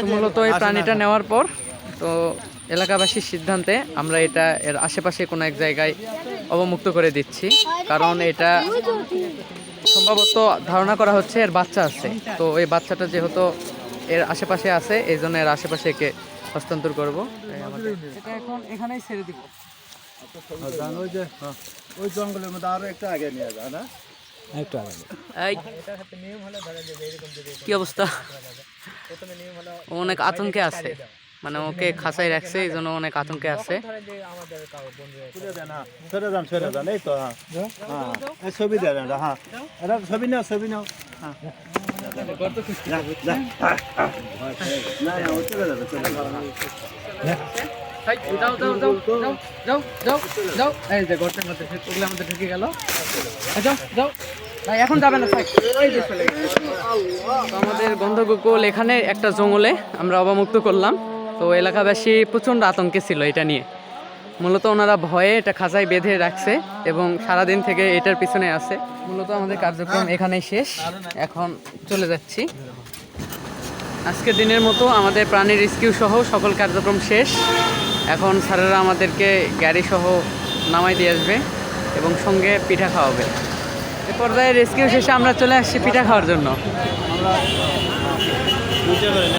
তো মূলত এই প্রাণীটা নেওয়ার পর তো এলাকাবাসীর সিদ্ধান্তে আমরা এটা এর আশেপাশে কোনো এক জায়গায় অবমুক্ত করে দিচ্ছি। কারণ এটা সম্ভবত ধারণা করা হচ্ছে এর বাচ্চা আছে। তো এই বাচ্চাটা যেহেতু এর আশেপাশে আছে এই জন্য এর আশেপাশে একে হস্তান্তর করব। এখন এখানেই ছেড়ে দিব। ওই জঙ্গলের মধ্যে আরও একটা আগে নিয়ে না? কি অবস্থা? ও অনেক আতঙ্কে আছে। মানে ওকে খাঁচাই রাখছে এই জন্য অনেক আতঙ্কে আছে। হ্যাঁ। হ্যাঁ। হ্যাঁ ছবি হ্যাঁ। ছবি নাও ছবি নাও। হ্যাঁ। যা, যা। না না ও চলে যাবে চলে যাবে এই, যাও যাও যাও যাও যাও যাও যাও। এই যে গর্তের মধ্যে ঢুকে- ওগুলোর মধ্যে গেল। এই, যাও যাও। এখন যাবে না থাক এই যে চলে গেছে। তো আমাদের গন্ধগোকুল এখানে একটা জঙ্গলে আমরা অবমুক্ত করলাম। তো এলাকাবাসী প্রচণ্ড আতঙ্কে ছিল এটা নিয়ে। মূলত ওনারা ভয়ে এটা খাঁচায় বেঁধে রাখছে এবং সারাদিন থেকে এটার পিছনে আছে। মূলত আমাদের কার্যক্রম এখানেই শেষ। এখন চলে যাচ্ছি। আজকের দিনের মতো আমাদের প্রাণী রেস্কিউ সহ সকল কার্যক্রম শেষ। এখন স্যারেরা আমাদেরকে গাড়ি সহ নামাই দিয়ে আসবে এবং সঙ্গে পিঠা খাওয়াবে। এ পর্যায়ে রেস্কিউ শেষে আমরা চলে আসছি পিঠা খাওয়ার জন্য।